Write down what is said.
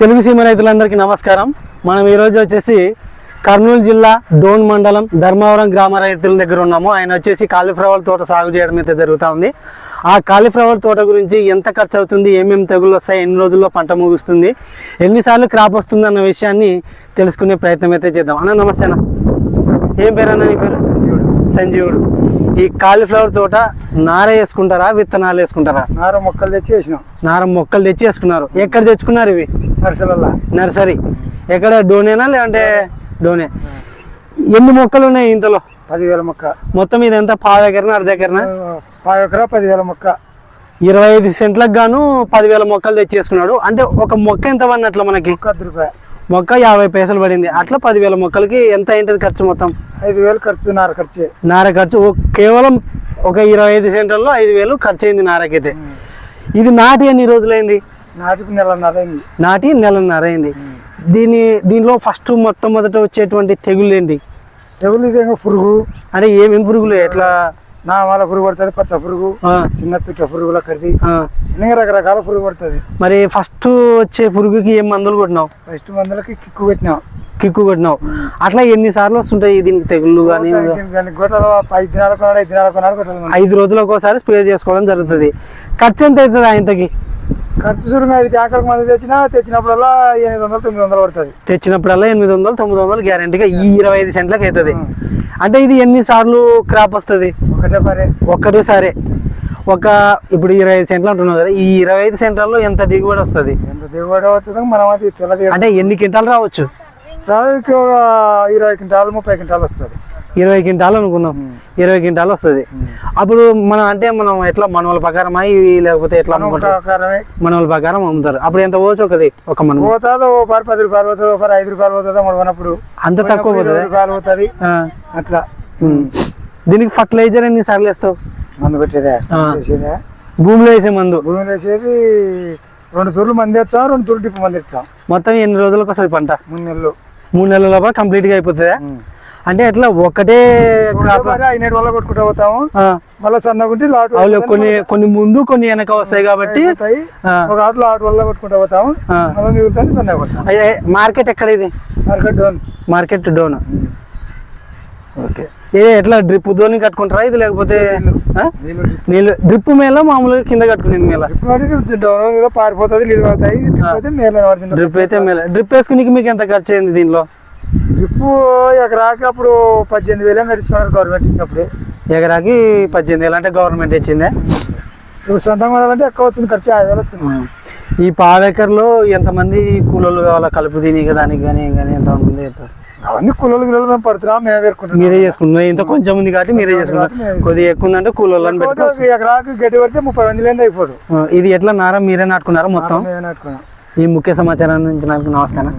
తెలుగు సీమ రైతులందరికీ నమస్కారం. మనం ఈరోజు వచ్చేసి కర్నూలు జిల్లా డోన్ మండలం ధర్మవరం గ్రామ రైతుల దగ్గర ఉన్నాము. ఆయన వచ్చేసి కాలీఫ్లవర్ తోట సాగు చేయడం అయితే జరుగుతూ ఉంది. ఆ కాలీఫ్లవర్ తోట గురించి ఎంత ఖర్చు అవుతుంది ఏమేమి తెగులు వస్తాయి ఎన్ని రోజుల్లో పంట ముగుస్తుంది ఎన్నిసార్లు క్రాప్ వస్తుంది అన్న విషయాన్ని తెలుసుకునే ప్రయత్నం అయితే చేద్దాం. అన్న నమస్తే అన్న. ఏం పేరు అన్న నీ పేరు? సంజీవుడు. ఈ కాలీఫ్లవర్ తోట నార వేసుకుంటారా విత్తనాలు వేసుకుంటారా? నార మొక్కలు తెచ్చి వేసినాం. నార మొక్కలు తెచ్చి వేసుకున్నారు. ఎక్కడ తెచ్చుకున్నారు ఇవి? నర్సలల్లా నర్సరీ. ఎక్కడ డోనేనా లేదంటే డోనే? ఎన్ని మొక్కలు ఉన్నాయి ఇంతలో? పదివేల మొక్క. మొత్తం ఇదంతా పావు ఎకరన అర్ధ ఎకరన? పావు ఎకరా పదివేల మొక్క. ఇరవై ఐదు సెంట్లకు గాను పదివేల మొక్కలు తెచ్చేసుకున్నాడు అంటే ఒక మొక్క ఎంత పడినట్లు మనకి? మొక్క యాభై పైసలు పడింది. అట్లా పదివేల మొక్కలకి ఎంత అయింటుంది ఖర్చు మొత్తం? ఐదు వేలు ఖర్చు నార ఖర్చు. నార ఖర్చు. కేవలం ఒక ఇరవై ఐదు సెంటర్లో ఐదు వేలు ఖర్చు అయింది నారకైతే ఇది నాటి ఎన్ని రోజులైంది? నాటికి నెలన్నర అయింది. నాటి నెలన్నర అయింది. దీని దీనిలో ఫస్ట్ మొట్టమొదట వచ్చేటువంటి తెగులు ఏంటి తెగులు ఇదేమో పురుగు. అంటే ఏమేం పురుగులు? ఎట్లా? నా వాళ్ళ పురుగు పడుతుంది పచ్చ పురుగు చిన్న తుట్ట పురుగుల కడిది ఆ. ఇంకా రకరకాల పురుగు పడుతుంది. మరి ఫస్ట్ వచ్చే పురుగుకి ఏం మందులు కొట్టినావు? ఫస్ట్ మందులకి కిక్కు పెట్టినాం కిక్కు కొట్టినావు. అట్లా ఎన్ని సార్లు వస్తుంటాయి దీనికి తెగుళ్ళు కానీ ఐదు రోజులకు ఒకసారి స్ప్రే చేసుకోవడం జరుగుతుంది. ఖర్చు ఎంత అవుతుంది ఆయనకి ఖర్చు చూడంగా ఐదు ట్యాంకర్కి మందు తెచ్చినా తెచ్చినప్పుడల్లా ఎనిమిది వందలు తొమ్మిది వందలు పడుతుంది. తెచ్చినప్పుడల్లా ఎనిమిది వందలు తొమ్మిది వందలు గ్యారంటీగా ఈ ఇరవై ఐదు సెంట్లకు అవుతుంది. అంటే ఇది ఎన్ని సార్లు క్రాప్ వస్తుంది? ఒకటే పరే. ఒక్కటేసారి ఒక ఇప్పుడు ఇరవై ఐదు సెంట్లు అంటున్నావు కదా ఈ ఇరవై ఐదు సెంట్లలో ఎంత దిగుబడి వస్తుంది? ఎంత దిగుబడి అవుతుందో మనం అది అంటే ఎన్ని క్వింటాలు రావచ్చు? చదువుకి ఒక ఇరవై క్వింటాలు ముప్పై క్వింటాలు వస్తుంది. ఇరవై క్వింటాలు అనుకున్నాం. ఇరవై క్వింటాలు వస్తుంది. అప్పుడు మనం అంటే మనం ఎట్లా మనవల ప్రకారమా ఇవి లేకపోతే ఎట్లా మనవల ప్రకారం అమ్ముతారు. అప్పుడు ఎంత పోవచ్చు ఒకటి? ఒక మనం. పోతుందో ఓ పారి పది రూపాయలు పోతుంది పారి ఐదు రూపాయలు పోతుందో మొడవనప్పుడు అంత తక్కువ పోతుంది? రూపాయలు పోతుంది. అట్లా. దీనికి ఫర్టిలైజర్ ఎన్ని సార్లు వేస్తావు? మందు పెట్టేదే? భూమిలో వేసే మందు. భూమిలో వేసేది రెండు తూర్లు మంది తెచ్చాం రెండు తూర్లు టిప్పు మంది తెచ్చాం. మొత్తం ఎన్ని రోజులకు వస్తుంది పంట? మూడు నెలలు. మూడు నెలల లోపల కంప్లీట్గా అయిపోతుందా? అంటే ఎట్లా ఒకటే వల్ల కొట్టుకుంటూ పోతాము. మళ్ళీ సన్నగుంటి లాటు అవును కొన్ని కొన్ని ముందు కొన్ని వెనక వస్తాయి కాబట్టి అవుతాయి ఆ, ఒక ఆటలో ఆటు వల్ల కొట్టుకుంటూ పోతాము. ఆ. మళ్ళీ మిగులుతాను సన్నగా కొడతాం. అయ్యే, మార్కెట్ ఎక్కడ ఇది? Market down. Market down? Okay. ఏ ఎట్లా డ్రిప్ ధోని కట్టుకుంటారా? ఇది లేకపోతే? నీళ్ళు డ్రిప్ మేళ మామూలుగా కింద కట్టుకునేది మేళ పారిపోతుంది నీళ్ళు డ్రిప్ అయితే డ్రిప్ మేళ డ్రిప్ వేసుకునికి మీకు ఎంత ఖర్చు అయింది దీనిలో? డ్రిప్ ఎకరాకి అప్పుడు పద్దెనిమిది వేలు నడుచుకున్నారు గవర్నమెంట్ ఇచ్చినప్పుడు ఎకరాకి పద్దెనిమిది వేలు అంటే గవర్నమెంట్ ఇచ్చిందే? ఇప్పుడు సొంతంగా కొనాలంటే ఎక్కువ వచ్చింది ఖర్చు యాభై వేలు వచ్చింది. ఈ పాడెకర్లో ఎంతమంది కూలీలు కావాలా? కలుపు తిని దానికి కానీ కానీ ఎంతమంది అవుతారు? అవన్నీ కూలీలు గిల్లలు మేము పడుతున్నాం మేము మీరే చేసుకుంటున్నారు. ఇంత కొంచెం ఉంది కాబట్టి మీరే చేసుకుంటారు కొద్దిగా ఎక్కువ ఉందంటే కూలీలను పెట్టుకో ఒక ఎకరాకి గడ్డి పడితే ముప్పై మంది లేని అయిపోదు. ఇది ఎట్లా నారా? మీరే నాటుకున్నారా మొత్తం? ఈ ముఖ్య సమాచారం అందించినందుకు నమస్తేనా